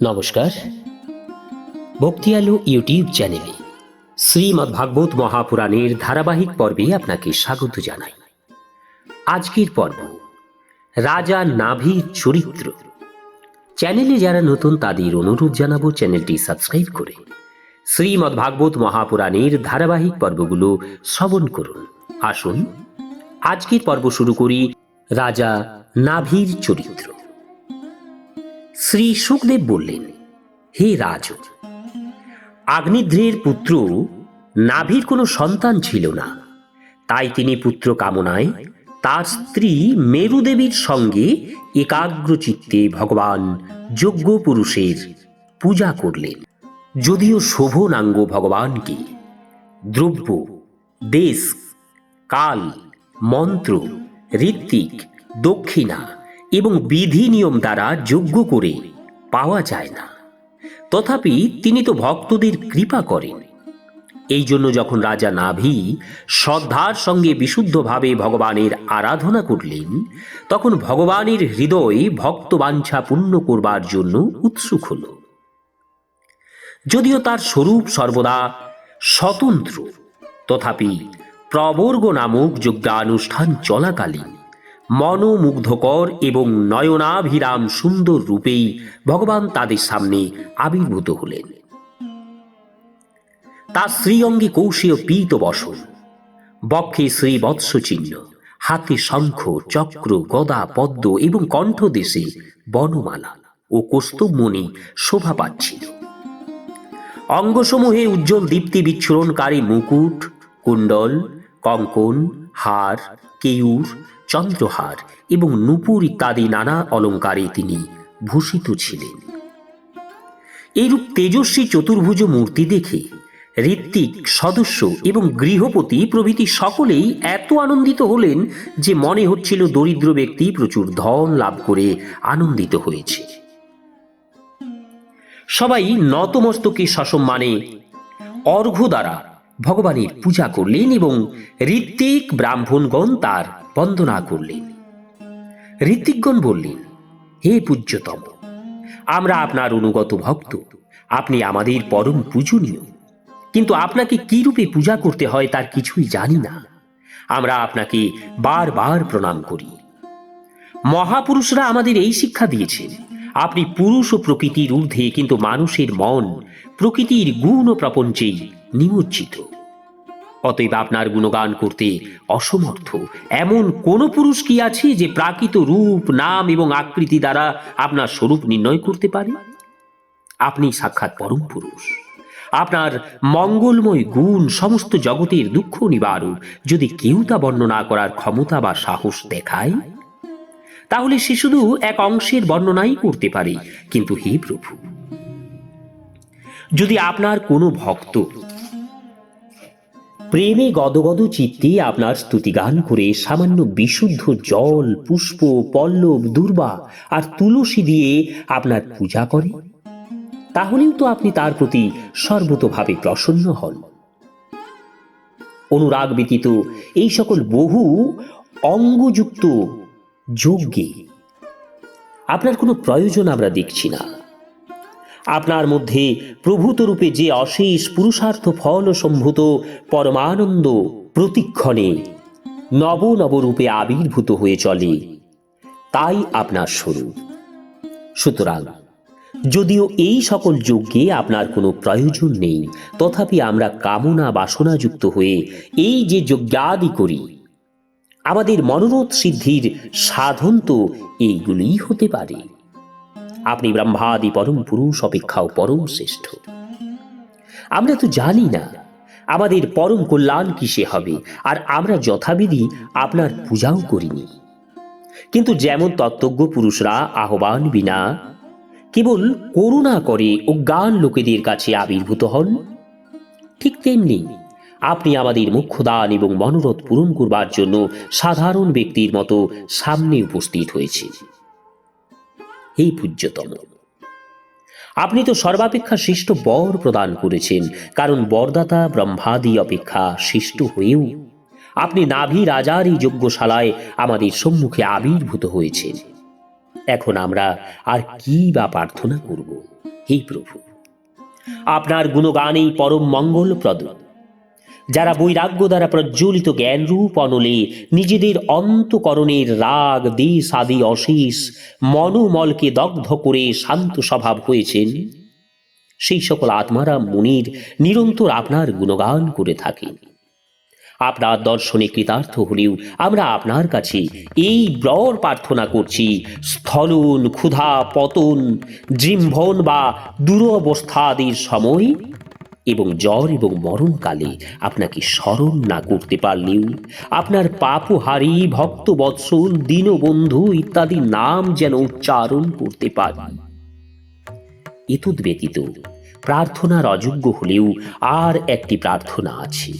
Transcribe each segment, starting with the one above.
নমস্কার। ভক্তি আলো ইউটিউব চ্যানেলে শ্রীমৎ ভাগবত মহাপুরাণের ধারাবাহিক পর্বে আপনাকে স্বাগত জানাই। আজকের পর্ব, রাজা নাভির চরিত্র। চ্যানেলে যারা নতুন তাদের অনুরোধ জানাব চ্যানেলটি সাবস্ক্রাইব করে শ্রীমৎ ভাগবত মহাপুরাণের ধারাবাহিক পর্বগুলো শ্রবণ করুন। আসুন, আজকের পর্ব শুরু করি রাজা নাভির চরিত্র। শ্রী সুখদেব বললেন, হে রাজ আগ্নিদ্রের পুত্র নাভির কোনো সন্তান ছিল না। তাই তিনি পুত্র কামনায় তার স্ত্রী মেরুদেবীর সঙ্গে একাগ্র চিত্তে ভগবান যোগ্য পুরুষের পূজা করলেন। যদিও শোভনাঙ্গ ভগবানকে দ্রব্য, দেশ, কাল, মন্ত্র, ঋত্বিক, দক্ষিণা এবং বিধি নিয়ম দ্বারা যোগ্য করে পাওয়া যায় না। তথাপি তিনি তো ভক্তদের কৃপা করেন। এই জন্য যখন রাজা নাভি শ্রদ্ধার সঙ্গে বিশুদ্ধভাবে ভগবানের আরাধনা করলেন, তখন ভগবানের হৃদয় ভক্তবাঞ্ছা পূর্ণ করবার জন্য উৎসুক হল। যদিও তার স্বরূপ সর্বদা স্বতন্ত্র, তথাপি প্রবর্গ নামক যজ্ঞানুষ্ঠান চলাকালীন মনোমুগ্ধকর এবং নয়নাভিরাম সুন্দর রূপেই ভগবান তাদের সামনে আবির্ভূত হলেন। তার শ্রীঅঙ্গে কৌশীয় পীত বসন, বক্ষে শ্রীবৎস চিহ্ন হাতে শঙ্খ, চক্র, গদা, পদ্ম এবং কণ্ঠদেশে বনমালা ও কৌস্তবমণি শোভা পাচ্ছিল। অঙ্গসমূহে উজ্জ্বল দীপ্তি বিচ্ছুরণকারী মুকুট, কুণ্ডল, কঙ্কন, হার কেয়ুর চন্দ্রহার এবং নূপুর ইত্যাদি নানা অলঙ্কারে তিনি ভূষিত ছিলেন। এইরূপ তেজস্বী চতুর্ভুজ মূর্তি দেখে ঋত্বিক, সদস্য এবং গৃহপতি প্রভৃতি সকলেই এত আনন্দিত হলেন যে মনে হচ্ছিল দরিদ্র ব্যক্তি প্রচুর ধন লাভ করে আনন্দিত হয়েছে। সবাই নতমস্তকে সসম্মানে অর্ঘ্য দ্বারা ভগবানের পূজা করলেন এবং ঋত্বিক ব্রাহ্মণগণ তার বন্দনা করলেন। ঋত্বিকগণ বললেন, হে পূজ্যতম, আমরা আপনার অনুগত ভক্ত, আপনি আমাদের পরম পূজনীয়। কিন্তু আপনাকে কি রূপে পূজা করতে হয় তার কিছুই জানি না। আমরা আপনাকে বারবার প্রণাম করি। মহাপুরুষরা আমাদের এই শিক্ষা দিয়েছেন, আপনি পুরুষ ও প্রকৃতির ঊর্ধ্বে কিন্তু মানুষের মন প্রকৃতির গুণ ও প্রপঞ্চেই নিমজ্জিত। অতএব আপনার গুণগান করতে অসমর্থ। এমন কোন পুরুষ কি আছে যে প্রাকৃত রূপ, নাম এবং আকৃতি দ্বারা আপনার স্বরূপ নির্ণয় করতে পারে? আপনি সাক্ষাৎ পরম পুরুষ। আপনার মঙ্গলময় গুণ সমস্ত জগতের দুঃখ নিবারক। যদি কেউ তা বর্ণনা করার ক্ষমতা বা সাহস দেখায়? তাহলে সে শুধু এক অংশের বর্ণনাই করতে পারে। কিন্তু হে প্রভু, যদি আপনার কোনো ভক্ত প্রেমে গদগদ চিত্তে আপনার স্তুতিগান করে সামান্য বিশুদ্ধ জল, পুষ্প, পল্লব, দুর্বা আর তুলসী দিয়ে আপনার পূজা করে, তাহলেও তো আপনি তার প্রতি সর্বতভাবে প্রসন্ন হন। অনুরাগ ব্যতীত এই সকল বহু অঙ্গযুক্ত যজ্ঞে আপনার কোনো প্রয়োজন আমরা দেখছি না। আপনার মধ্যে প্রভূত রূপে যে অশেষ পুরুষার্থ ফল সম্ভূত পরমানন্দ প্রতিক্ষণে নব নব রূপে আবির্ভূত হয়ে চলে, তাই আপনার স্বরূপ। সুতরাং, যদিও এই সকল যজ্ঞে আপনার কোনো প্রয়োজন নেই, তথাপি আমরা কামনা বাসনাযুক্ত হয়ে এই যে যজ্ঞাদি করি, আমাদের মনোরথ সিদ্ধির সাধন তো এইগুলিই হতে পারে। আপনি ব্রহ্মাদি পরম পুরুষ অপেক্ষাও পরম শ্রেষ্ঠ। আমরা তো জানি না, আমাদের পরম কল্যাণ কিসে হবে, আর আমরা যথাবিধি আপনার পূজাও করিনি। কিন্তু যেমন তত্ত্বজ্ঞ পুরুষরা আহ্বান বিনা কেবল করুণা করে ও অজ্ঞান লোকেদের কাছে আবির্ভূত হন, ঠিক তেমনি আপনি আমাদের মুখ্যদান এবং মনোরথ পূরণ করবার জন্য সাধারণ ব্যক্তির মতো সামনে উপস্থিত হয়েছে এই পূজ্যতম। আপনি তো সর্বাপেক্ষা শ্রেষ্ঠ বর প্রদান করেছেন, কারণ বরদাতা ব্রহ্মাদি অপেক্ষা শ্রেষ্ঠ হয়েও আপনি নাভি রাজার এই যজ্ঞশালায় আমাদের সম্মুখে আবির্ভূত হয়েছেন। এখন আমরা আর কি বা প্রার্থনা করব? হে প্রভু, আপনার গুণগানেই পরম মঙ্গল মঙ্গলপ্রদ। যারা বৈরাগ্য দ্বারা প্রজ্বলিত জ্ঞানরূপ অনলে, নিজেদের অন্তকরণের রাগ, দেশ আদি অশেষ, মনোমলকে দগ্ধ করে শান্ত স্বভাব হয়েছেন। সেই সকল আত্মারা মুনির নিরন্তর আপনার গুণগান করে থাকেন। আপনার দর্শনে কৃতার্থ হলেও আমরা আপনার কাছে এই ব্রর প্রার্থনা করছি, স্থলন, ক্ষুধা, পতন, জিম্ভন বা দুরবস্থাদির সময় এবং জ্বর এবং মরণকালে আপনাকে স্মরণ না করতে পারলেও আপনার পাপহারি, ভক্তবৎসল, দীনবন্ধু ইত্যাদি নাম যেন উচ্চারণ করতে পারি। এতদ ব্যতীত প্রার্থনার অযোগ্য হলেও আর একটি প্রার্থনা আছে।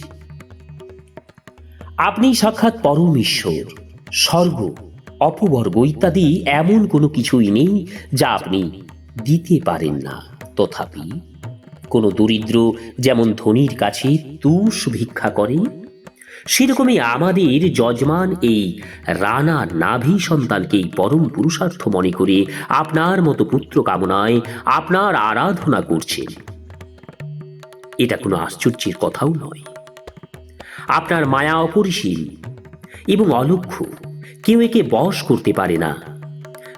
আপনি সাক্ষাৎ পরম ঈশ্বর স্বর্গ, অপবর্গ ইত্যাদি এমন কোনো কিছুই নেই যা আপনি দিতে পারেন না। তথাপি কোনো দরিদ্র, যেমন ধনীর কাছে তুষ ভিক্ষা করে? সেরকমই আমাদের যজমান এই রানা নাভি সন্তানকেই পরম পুরুষার্থ মনে করে আপনার মতো পুত্র কামনায় আপনার আরাধনা করছেন। এটা কোনো আশ্চর্যের কথাও নয়। আপনার মায়া অপরিসীম এবং অলক্ষ্য, কেউ একে বশ করতে পারে না।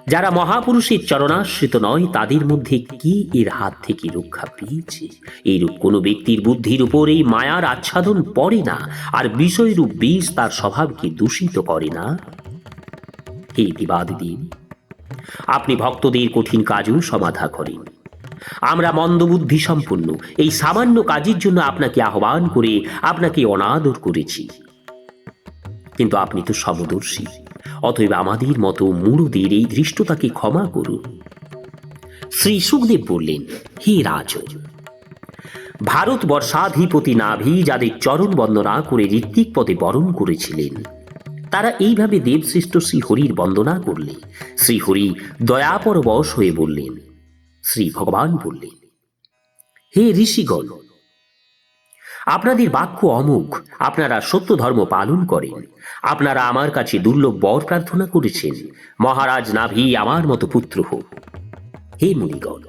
যারা মহাপুরুষের চরণাশ্রিত নয়, তাদের মধ্যে কি এর হাত থেকে রক্ষা পেয়েছে? এইরূপ কোনো ব্যক্তির বুদ্ধির উপর এই মায়ার আচ্ছাদন পড়ে না, আর বিষয়রূপ বিষ তার স্বভাবকে দূষিত করে না? হে দিন আপনি ভক্তদের কঠিন কাজও সমাধা করেন। আমরা মন্দবুদ্ধি সম্পন্ন, এই সামান্য কাজের জন্য আপনাকে আহ্বান করে আপনাকে অনাদর করেছি। কিন্তু আপনি তো সমদর্শী। অতএব আমাদের মতো মূঢ়দের এই ধৃষ্টতাকে ক্ষমা করুন শ্রী সুখদেব বললেন, হে রাজ ভারতবর্ষাধিপতি নাভি যাদের চরণ বন্দনা করে ঋত্বিক পদে বরণ করেছিলেন, তারা এইভাবে দেবশ্রেষ্ঠ শ্রীহরির বন্দনা করলে। শ্রীহরি দয়াপরবশ হয়ে বললেন, শ্রী ভগবান বললেন, হে ঋষিগণ আপনাদের বাক্য অমুক আপনারা সত্য ধর্ম পালন করেন। আপনারা আমার কাছে দুর্লভ বর প্রার্থনা করেছেন। মহারাজ নাভি আমার মতো পুত্র হোক। হে মুনিগণ,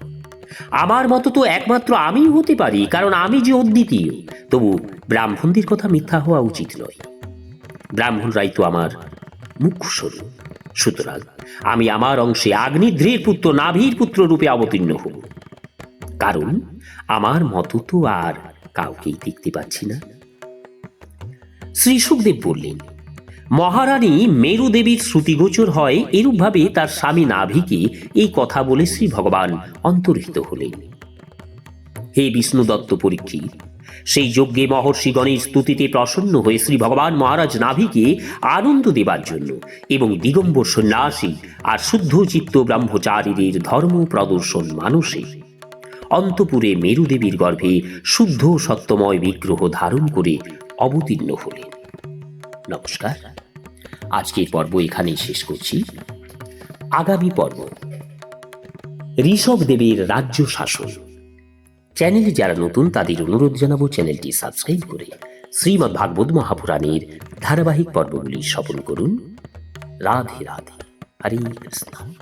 আমার মতো তো একমাত্র আমি হতে পারি, কারণ আমি যে অদ্বিতীয়, তবু ব্রাহ্মণদের কথা মিথ্যা হওয়া উচিত নয়। ব্রাহ্মণরাই তো আমার মুখ্য স্বরূপ সুতরাং আমি আমার অংশে আগ্নিদ্রের পুত্র নাভির পুত্র রূপে অবতীর্ণ হব। কারণ আমার মতো তো আর কাউকেই দেখতে পাচ্ছি না। শ্রী সুখদেব বললেন, মহারানী মেরু দেবীর শ্রুতিগোচর হয় এরূপভাবে তার স্বামী নাভিকে এই কথা বলে শ্রী ভগবান অন্তর্হিত হলেন। হে বিষ্ণু দত্ত পরীক্ষিত সেই যজ্ঞে মহর্ষি মহর্ষিগণের স্তুতিতে প্রসন্ন হয়ে শ্রী ভগবান মহারাজ নাভিকে আনন্দ দেবার জন্য এবং দিগম্বর সন্ন্যাসী আর শুদ্ধ চিত্ত ব্রহ্মচারীদের ধর্ম প্রদর্শন মানুষে অন্তপুরে মেরুদেবীর গর্ভে শুদ্ধ সত্যময় বিগ্রহ ধারণ করে অবতীর্ণ হলেন নমস্কার। আজকের পর্ব এখানেই শেষ করছি। আগামী পর্ব। ঋষভ দেবের রাজ্য শাসন। চ্যানেলে যারা নতুন, তাদের অনুরোধ জানাব চ্যানেলটি সাবস্ক্রাইব করে শ্রীমদ্ ভাগবত মহাপুরাণের ধারাবাহিক পর্বগুলি শ্রবণ করুন। রাধে রাধে। হরে কৃষ্ণ।